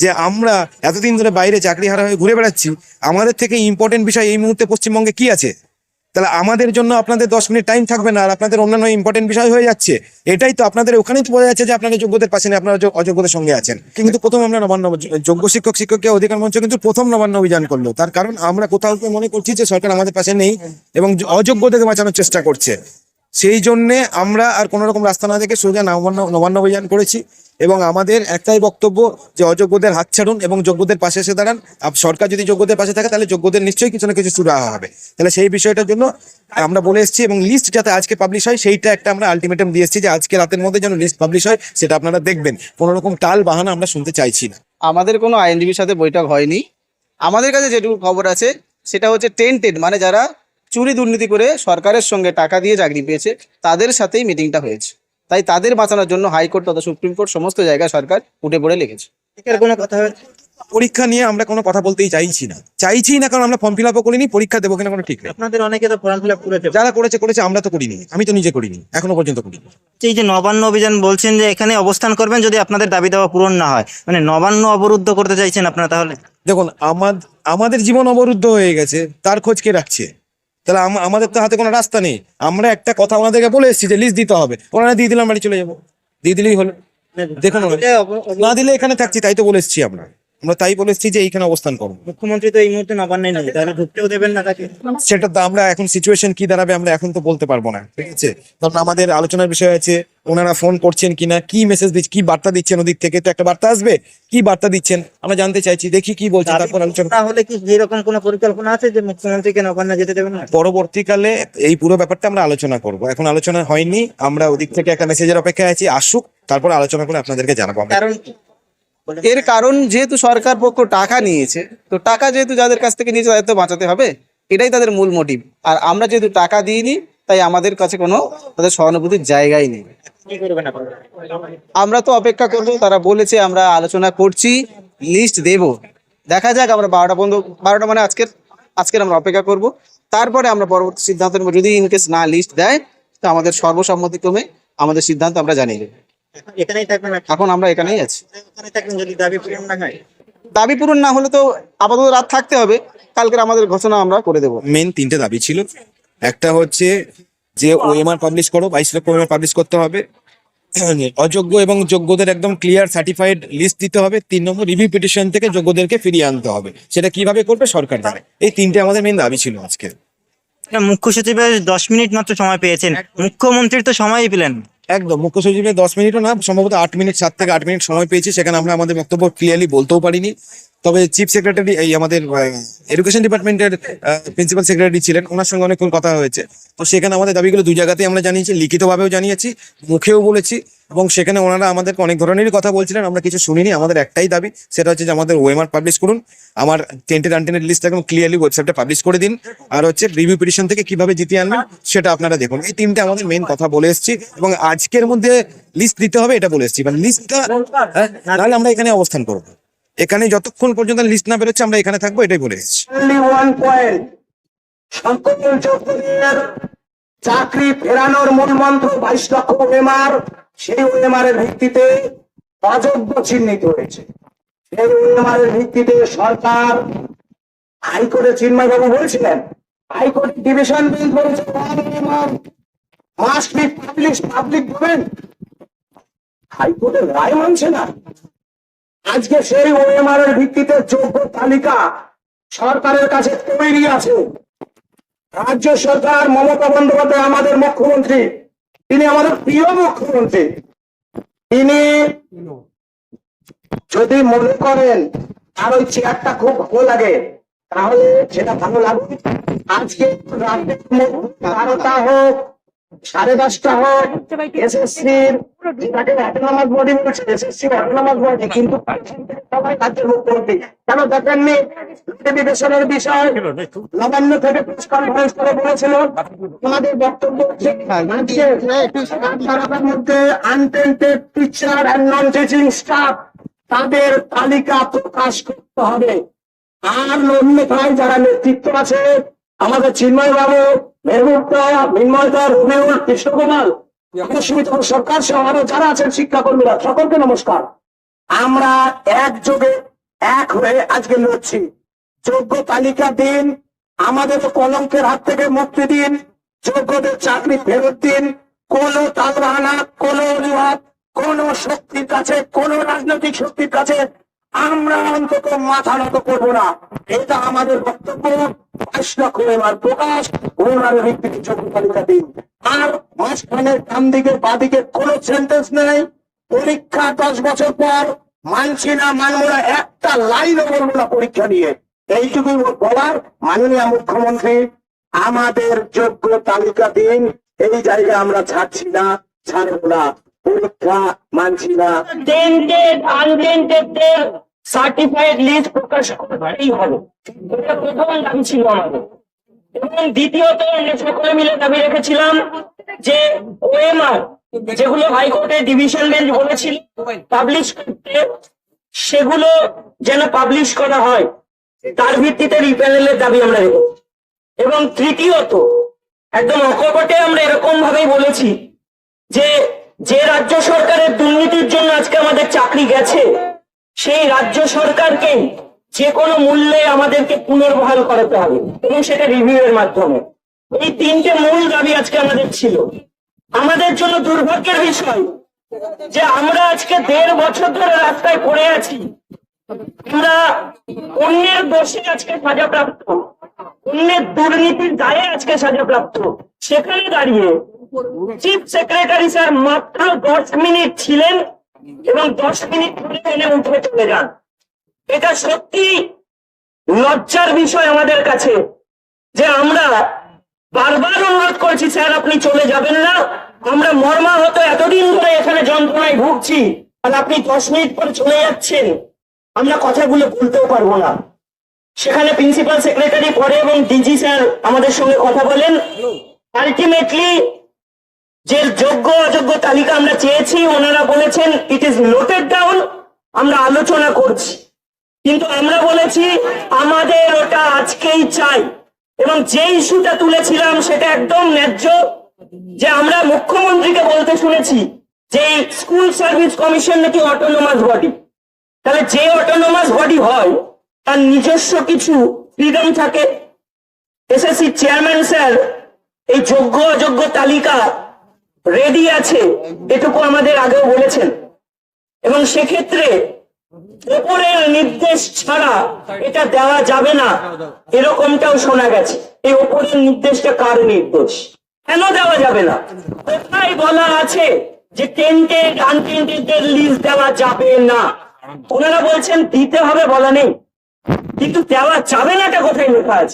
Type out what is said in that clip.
যে আমরা এতদিন ধরে বাইরে চাকরি হারা হয়ে ঘুরে বেড়াচ্ছি, আমাদের থেকে ইম্পর্টেন্ট বিষয় এই মুহূর্তে পশ্চিমবঙ্গে কি আছে? তাহলে আমাদের জন্য আপনাদের দশ মিনিট টাইম থাকবে না আর আপনাদের অন্যান্য ইম্পর্টেন্ট বিষয় হয়ে যাচ্ছে। এটাই তো আপনাদের ওখানেই তো বোঝা যাচ্ছে যে আপনারা যোগ্যদের পাশে আপনারা অযোগ্যদের সঙ্গে আছেন। কিন্তু প্রথম আমরা নবান্ন যোগ্য শিক্ষক, শিক্ষককে অধিকার মঞ্চ কিন্তু প্রথম নবান্ন অভিযান করল। তার কারণ আমরা কোথাও মনে করছি যে সরকার আমাদের পাশে নেই এবং অযোগ্যদের বাঁচানোর চেষ্টা করছে। সেই জন্যে আমরা আর কোনো রকম রাস্তা না দেখে সোজা নবান্ন নবান্ন অভিযান করেছি। এবং আমাদের একটাই বক্তব্য যে অযোগ্যদের হাত ছাড়ুন এবং যোগ্যদের পাশে এসে দাঁড়ান। সরকার যদি যোগ্যদের পাশে থাকে, তাহলে যোগ্যদের নিশ্চয়ই কিছু না কিছু সুরা হবে। তাহলে সেই বিষয়টার জন্য আমরা বলে এসেছি এবং লিস্ট যাতে আজকে পাবলিশ হয়, সেইটা একটা আমরা আলটিমেটাম দিয়ে এসেছি যে আজকে রাতের মধ্যে যেন লিস্ট পাবলিশ হয়, সেটা আপনারা দেখবেন। কোনো রকম টাল বাহানা আমরা শুনতে চাইছি না। আমাদের কোনো আইনজীবীর সাথে বৈঠক হয়নি। আমাদের কাছে যেটুকু খবর আছে, সেটা হচ্ছে টেন্টেড মানে যারা চুরি দুর্নীতি করে সরকারের সঙ্গে টাকা দিয়ে চাকরি পেয়েছে, তাদের সাথেই মিটিংটা হয়েছে। তাই তাদের বাঁচানোর জন্য হাইকোর্ট তথা সুপ্রিম কোর্ট সমস্ত জায়গায় সরকার উঠে পড়ে লেগেছে কোনো কথা পরীক্ষা নিয়ে আমরা কোনো কথা বলতেই চাইছি না। চাইছি না কারণ আমরা ফর্ম ফিল আপও করিনি পরীক্ষা দেবো কিনা কোনো ঠিক নেই। আপনাদের অনেকে তো ফর্ম ফিল আপ করেছে। যারা করেছে করেছে আমরা তো করিনি। আমি তো নিজে করিনি এখনও পর্যন্ত করিনি। এই যে নবান্ন অভিযান বলছেন যে এখানে অবস্থান করবেন যদি আপনাদের দাবি দেওয়া পূরণ না হয় মানে নবান্ন অবরুদ্ধ করতে চাইছেন আপনারা তাহলে? দেখুন আমাদের আমাদের জীবন অবরুদ্ধ হয়ে গেছে তার খোঁজ কে রাখছে? তাহলে আম- আমাদের তো হাতে কোনো রাস্তা নেই। আমরা একটা কথা ওনাদেরকে বলে এসেছি যে লিস্ট দিতে হবে। ওনারা দিয়ে দিলাম বাড়ি চলে যাব। দিয়ে দিলেই হলো। দেখুন না দিলে এখানে থাকছি তাই তো বলে এসেছি আমরা। আমরা তাই বলে এসেছি যে এইখানে অবস্থান করব। মুখ্যমন্ত্রী তো এই মুহূর্তে নবান্নে নেই তাহলে ঢুকতেও দেবেন না তাকে। সেটা তো আমরা এখন সিচুয়েশন কি দাঁড়াবে আমরা এখন তো বলতে পারব না ঠিক আছে? কারণ আমাদের আলোচনার বিষয় আছে ওনারা ফোন করছেন কিনা কি মেসেজ দিচ্ছেন কি বার্তা দিচ্ছেন ওদিক থেকে? তো একটা বার্তা আসবে? কি বার্তা দিচ্ছেন? আমরা জানতে চাইছি দেখি কি বলছেন তারপর আলোচনা। তাহলে কি এরকম কোনো পরিকল্পনা আছে যে মুখ্যমন্ত্রীকে নবান্নে যেতে দেবেন না? পরবর্তীকালে এই পুরো ব্যাপারটা আমরা আলোচনা করব। এখন আলোচনা হয়নি আমরা ওদিক থেকে একটা মেসেজের অপেক্ষায় আছি আসুক তারপর আলোচনা করে আপনাদেরকে জানাব কারণ এর কারণ যেহেতু সরকার পক্ষ টাকা নিয়েছে তো টাকা যেহেতু যাদের কাছ থেকে নিয়েছে তাদের তো বাঁচাতে হবে এটাই তাদের মূল মোটিভ আর আমরা যেহেতু টাকা দিইনি তাই আমাদের কাছে কোনো তাদের সহানুভূতির জায়গাই নেই। আমরা তো অপেক্ষা করব তারা বলেছে আমরা আলোচনা করছি লিস্ট দেব। দেখা যাক আমরা বারোটা পর্যন্ত বারোটা মানে আজকের আজকের আমরা অপেক্ষা করব। তারপরে আমরা পরবর্তী সিদ্ধান্ত নেব যদি ইনকেস না লিস্ট দেয় তো আমাদের সর্বসম্মতিক্রমে আমাদের সিদ্ধান্ত আমরা জানিয়ে দেবো। এখানেই থাকবেন এখন আমরা এখানেই আছি। ওখানে থাকবেন যদি দাবি পূরণ না হয়। দাবি পূরণ না হলে তো আপাতত রাত থাকতে হবে। কালকে আমাদের ঘোষণা আমরা করে দেবো। মেন তিনটে দাবি ছিল। একটা হচ্ছে যে ওএমআর পাবলিশ করো বাইশ লক্ষ ওএমআর পাবলিশ করতে হবে। অযোগ্য এবং যোগ্যদের একদম ক্লিয়ার সার্টিফাইড লিস্ট দিতে হবে। তিন নম্বর রিভিউ পিটিশন থেকে যোগ্যদেরকে ফিরিয়ে আনতে হবে। সেটা কীভাবে করবে সরকার জানে। এই তিনটে আমাদের মেন দাবি ছিল আজকে। মুখ্য সচিবের দশ মিনিট মাত্র সময় পেয়েছেন। মুখ্যমন্ত্রীর তো সময়ই পেলেন। একদম, মুখ্য সচিবের দশ মিনিটও না, সম্ভবত আট মিনিট, সাত থেকে আট মিনিট সময় পেয়েছি, সেখানে আমরা আমাদের বক্তব্য ক্লিয়ারলি বলতেও পারিনি। তবে চিফ সেক্রেটারি, এই আমাদের এডুকেশন ডিপার্টমেন্টের প্রিন্সিপাল সেক্রেটারি ছিলেন। ওনার সঙ্গে অনেকক্ষণ কথা হয়েছে। তো সেখানে আমাদের দাবিগুলো দুই জায়গাতেই আমরা জানিয়েছি, লিখিতভাবেও জানিয়েছি, মুখেও বলেছি এবং সেখানে ওনারা আমাদেরকে অনেক ধরনেরই কথা বলছিলেন। আমরা কিছু শুনিনি, আমাদের একটাই দাবি, সেটা হচ্ছে যে আমাদের ওয়েমার পাবলিশ করুন। আমার টেন্টেড আনটেন্টেড লিস্ট একদম ক্লিয়ারলি ওয়েবসাইটে পাবলিশ করে দিন। আর হচ্ছে রিভিউ পিটিশন থেকে কীভাবে জিতিয়ে আনবেন, সেটা আপনারা দেখুন। এই তিনটে আমাদের মেন কথা বলে এসেছি এবং আজকের মধ্যে লিস্ট দিতে হবে, এটা বলে এসেছি। মানে লিস্টটা তাহলে আমরা এখানে অবস্থান করব। এখানে যতক্ষণ পর্যন্ত লিস্ট না বেরোচ্ছে, আমরা এখানে থাকব, এটাই বলে চাকরি ফেরানোর মূল মন্ত্র বাইশ লক্ষ ওএমআর সেই ওএমআর ভিত্তিতে অযোগ্য চিহ্নিত হয়েছে। সেই ওএমআর ভিত্তিতে সরকার হাইকোর্টে চিন্ময় বাবু বলছিলেন, হাইকোর্ট ডিভিশন বেঞ্চ বলেছে must be publish public domain হাইকোর্টের রায় মানছে না। আজকে সেই ওএমআর এর ভিত্তিতে যোগ্য তালিকা সরকারের কাছে তৈরি আছে। রাজ্য সরকার মমতা বন্দ্যোপাধ্যায় আমাদের মুখ্যমন্ত্রী। তিনি আমাদের প্রিয় মুখ্যমন্ত্রী। তিনি যদি মনে করেন আর ওই চেয়ারটা খুব ভালো লাগে, তাহলে সেটা ভালো লাগবে আজকে বারোটা হোক সাড়ে দশটা হোক এসএসসির এটাকে অটোনমাস বডি বলছে এসএসসি অটোনমাস বডি কিন্তু সবাই রাজ্যের মুখ্যমন্ত্রী কেন দেখেননি বিবেচনের বিষয় নবান্ন থেকে প্রেস কনফারেন্স করে বলেছিল আমাদের বক্তব্য হচ্ছে রাজ্যের মধ্যে untainted teacher and non teaching staff তাদের তালিকা প্রকাশ করতে হবে। আর অন্যথায় যারা নেতৃত্ব আছে আমাদের চিন্ময় বাবু এক হয়ে আজকে লড়ছি। যোগ্য তালিকা দিন, আমাদের কলঙ্কের হাত থেকে মুক্তি দিন, যোগ্যদের চাকরি ফেরত দিন। কোন তালবাহানা, কোন অজুহাত, কোন শক্তির কাছে, কোন রাজনৈতিক শক্তির কাছে আমরা অন্তত মাথা নত করব না। এটা আমাদের বক্তব্য। প্রকাশ যোগ্য তালিকা দিন আর দিকে সেন্টেন্স নেই। পরীক্ষা দশ বছর পর মানছি না, মানবো না, একটা লাইনও বলব না পরীক্ষা নিয়ে এইটুকুই বলার মাননীয় মুখ্যমন্ত্রী, আমাদের যোগ্য তালিকা দিন। এই জায়গায় আমরা ছাড়ছি না, ছাড়বো না। পরীক্ষা মানছি না। সার্টিফাইড লিস্ট প্রকাশ করতেই হবে এটা প্রথম দাবি ছিল আমাদের। এবং দ্বিতীয়ত আমরা সকলে মিলে দাবি রেখেছিলাম যে ওএমআর যেগুলো হাইকোর্টের ডিভিশন বেঞ্চ বলেছিল পাবলিশ করতে সেগুলো যেন পাবলিশ করা হয়, তার ভিত্তিতে রিপ্যানেলের দাবি আমরা রেখেছি এবং তৃতীয়ত, একদম অকপটে আমরা এরকম ভাবেই বলেছি যে যে রাজ্য সরকারের দুর্নীতির জন্য আজকে আমাদের চাকরি গেছে সেই রাজ্য সরকারকে যে কোনো মূল্যে আমাদেরকে পুনর্বহাল করাতে হবে এবং সেটা রিভিউ এর মাধ্যমে। এই তিনটে মূল দাবি আজকে আমাদের ছিল। আমাদের জন্য দুর্ভাগ্যের বিষয় যে আমরা আজকে দেড় বছর ধরে রাস্তায় পড়ে আছি। আমরা অন্যের দোষে আজকে সাজাপ্রাপ্ত। অন্যের দুর্নীতির দায়ে আজকে সাজাপ্রাপ্ত। সেখানে দাঁড়িয়ে চিফ সেক্রেটারি স্যার মাত্র দশ মিনিট ছিলেন। এবং দশ মিনিট ধরে এনে উঠে চলে যান। এটা সত্যি লজ্জার বিষয় আমাদের কাছে যে আমরা বারবার অনুরোধ করছি, স্যার, আপনি চলে যাবেন না। আমরা মর্মাহত এতদিন ধরে এখানে যন্ত্রণায় ভুগছি, আর আপনি দশ মিনিট পরে চলে যাচ্ছেন। আমরা কথাগুলো বলতেও পারব না। সেখানে প্রিন্সিপাল, সেক্রেটারি পরে এবং ডিজি স্যার আমাদের সঙ্গে কথা বলেন। আলটিমেটলি যে যোগ্য, অযোগ্য তালিকা আমরা চেয়েছি, ওনারা বলেছেন ইট ইজ নোটেড ডাউন আমরা আলোচনা করছি। কিন্তু আমরা বলেছি আমাদের ওটা আজকেই চাই। এবং যে ইস্যুটা তুলেছিলাম সেটা একদম ন্যায্য, যে আমরা মুখ্যমন্ত্রীকে বলতে শুনেছি যে স্কুল সার্ভিস কমিশন নাকি অটোনোমাস বডি তাহলে যে অটোনোমাস বডি হয়, তার নিজস্ব কিছু ফ্রিডম থাকে। এসএসসি চেয়ারম্যান স্যার এই যোগ্য, অযোগ্য তালিকা রেডি আছে, এটুকু আমাদের আগেও বলেছেন। এবং সেক্ষেত্রে ওপরের নির্দেশ ছাড়া এটা দেওয়া যাবে না, এরকমটাও শোনা গেছে। এই ওপরের নির্দেশটা কার নির্দেশ? কেন দেওয়া যাবে না? কোথায় বলা আছে যে টেন্টেড আনটেন্টেড লিস্ট দেওয়া যাবে না? ওনারা বলছেন দিতে হবে বলা নেই। কিন্তু দেওয়া যাবে না এটা কোথায় লেখা আছে?